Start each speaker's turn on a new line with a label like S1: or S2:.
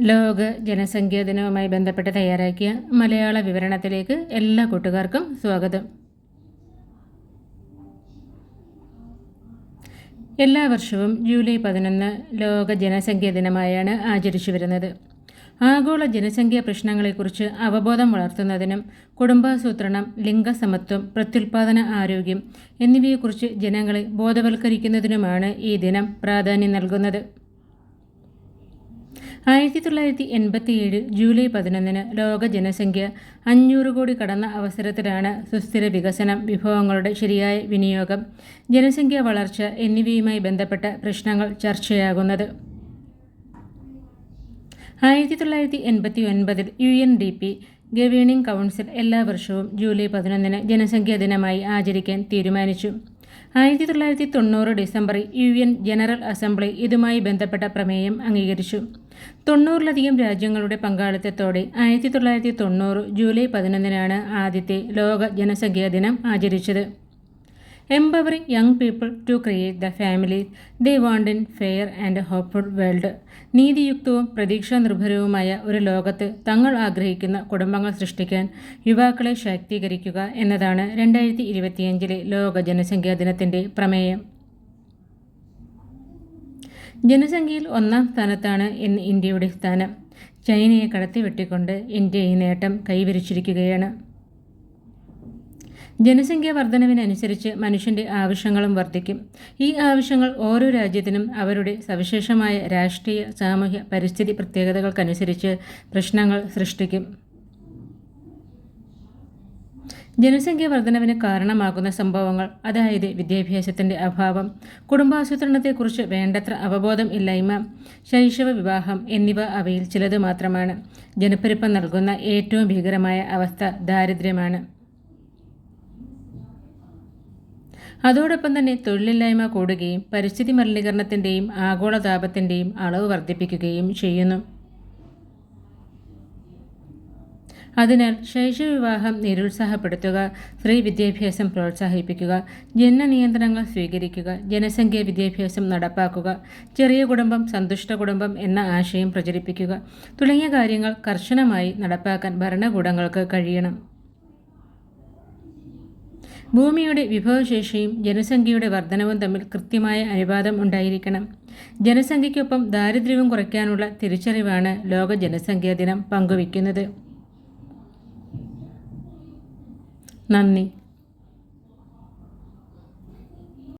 S1: ലോക ജനസംഖ്യാ ദിനവുമായി ബന്ധപ്പെട്ട് തയ്യാറാക്കിയ മലയാള വിവരണത്തിലേക്ക് എല്ലാ കൂട്ടുകാർക്കും സ്വാഗതം. എല്ലാ വർഷവും ജൂലൈ പതിനൊന്ന് ലോക ജനസംഖ്യാ ദിനമായാണ് ആചരിച്ചു വരുന്നത്. ആഗോള ജനസംഖ്യാ പ്രശ്നങ്ങളെക്കുറിച്ച് അവബോധം വളർത്തുന്നതിനും കുടുംബാസൂത്രണം ലിംഗസമത്വം പ്രത്യുൽപാദന ആരോഗ്യം എന്നിവയെക്കുറിച്ച് ജനങ്ങളെ ബോധവൽക്കരിക്കുന്നതിനുമാണ് ഈ ദിനം പ്രാധാന്യം നൽകുന്നത്. ആയിരത്തി തൊള്ളായിരത്തി എൺപത്തിയേഴ് ജൂലൈ പതിനൊന്നിന് ലോക ജനസംഖ്യ അഞ്ഞൂറ് കോടി കടന്ന അവസരത്തിലാണ് സുസ്ഥിര വികസനം വിഭവങ്ങളുടെ ശരിയായ വിനിയോഗം ജനസംഖ്യ വളർച്ച എന്നിവയുമായി ബന്ധപ്പെട്ട പ്രശ്നങ്ങൾ ചർച്ചയാകുന്നത്. ആയിരത്തി തൊള്ളായിരത്തി എൺപത്തി ഒൻപതിൽ U N D P governing council എല്ലാ വർഷവും ജൂലൈ പതിനൊന്നിന് ജനസംഖ്യാ ദിനമായി ആചരിക്കാൻ തീരുമാനിച്ചു. ആയിരത്തി തൊള്ളായിരത്തി തൊണ്ണൂറ് ഡിസംബറിൽ യു എൻ ജനറൽ അസംബ്ലി ഇതുമായി ബന്ധപ്പെട്ട പ്രമേയം അംഗീകരിച്ചു. തൊണ്ണൂറിലധികം രാജ്യങ്ങളുടെ പങ്കാളിത്തത്തോടെ ആയിരത്തി തൊള്ളായിരത്തി തൊണ്ണൂറ് ജൂലൈ പതിനൊന്നിനാണ് ആദ്യത്തെ ലോക ജനസംഖ്യാ ദിനം ആചരിച്ചത്. Empowering young people to create the family they want in fair and hopeful world നീതിയുക്തവും പ്രതീക്ഷാ നിർഭരവുമായ ഒരു ലോകത്ത് തങ്ങൾ ആഗ്രഹിക്കുന്ന കുടുംബങ്ങൾ സൃഷ്ടിക്കാൻ യുവാക്കളെ ശാക്തീകരിക്കുക എന്നതാണ് രണ്ടായിരത്തി ഇരുപത്തിയഞ്ചിലെ ലോക ജനസംഖ്യാ ദിനത്തിന്റെ പ്രമേയം. ജനസംഖ്യയിൽ ഒന്നാം സ്ഥാനത്താണ് ഇന്ന് ഇന്ത്യയുടെ സ്ഥാനം. ചൈനയെ കടത്തിവെട്ടിക്കൊണ്ട് ഇന്ത്യ ഈ നേട്ടം കൈവരിച്ചിരിക്കുകയാണ്. ജനസംഖ്യാ വർധനവിനനുസരിച്ച് മനുഷ്യന്റെ ആവശ്യങ്ങളും വർദ്ധിക്കും ഈ ആവശ്യങ്ങൾ ഓരോ രാജ്യത്തിനും അവരുടെ സവിശേഷമായ രാഷ്ട്രീയ സാമൂഹ്യ പരിസ്ഥിതി പ്രത്യേകതകൾക്കനുസരിച്ച് പ്രശ്നങ്ങൾ സൃഷ്ടിക്കും. ജനസംഖ്യ വർധനവിന് കാരണമാകുന്ന സംഭവങ്ങൾ അതായത് വിദ്യാഭ്യാസത്തിന്റെ അഭാവം കുടുംബാസൂത്രണത്തെക്കുറിച്ച് വേണ്ടത്ര അവബോധം ഇല്ലായ്മ ശൈശവ വിവാഹം എന്നിവ അവയിൽ ചിലത് മാത്രമാണ്. ജനപ്പെരുപ്പം നൽകുന്ന ഏറ്റവും ഭീകരമായ അവസ്ഥ ദാരിദ്ര്യമാണ്. അതോടൊപ്പം തന്നെ തൊഴിലില്ലായ്മ കൂടുകയും പരിസ്ഥിതി മലിനീകരണത്തിന്റെയും ആഗോളതാപത്തിന്റെയും അളവ് വർദ്ധിപ്പിക്കുകയും ചെയ്യുന്നു. അതിനാൽ ശൈശവവിവാഹം നിരുത്സാഹപ്പെടുത്തുക സ്ത്രീ വിദ്യാഭ്യാസം പ്രോത്സാഹിപ്പിക്കുക ജന നിയന്ത്രണങ്ങൾ സ്വീകരിക്കുക ജനസംഖ്യ വിദ്യാഭ്യാസം നടപ്പാക്കുക ചെറിയ കുടുംബം സന്തുഷ്ട കുടുംബം എന്ന ആശയം പ്രചരിപ്പിക്കുക തുടങ്ങിയ കാര്യങ്ങൾ കർശനമായി നടപ്പാക്കാൻ ഭരണകൂടങ്ങൾക്ക് കഴിയണം. ഭൂമിയുടെ വിഭവശേഷിയും ജനസംഖ്യയുടെ വർധനവും തമ്മിൽ കൃത്യമായ അനുപാതം ഉണ്ടായിരിക്കണം. ജനസംഖ്യയ്ക്കൊപ്പം ദാരിദ്ര്യവും കുറയ്ക്കാനുള്ള തിരിച്ചറിവാണ് ലോക ജനസംഖ്യാ ദിനം പങ്കുവയ്ക്കുന്നത്. നന്ദി.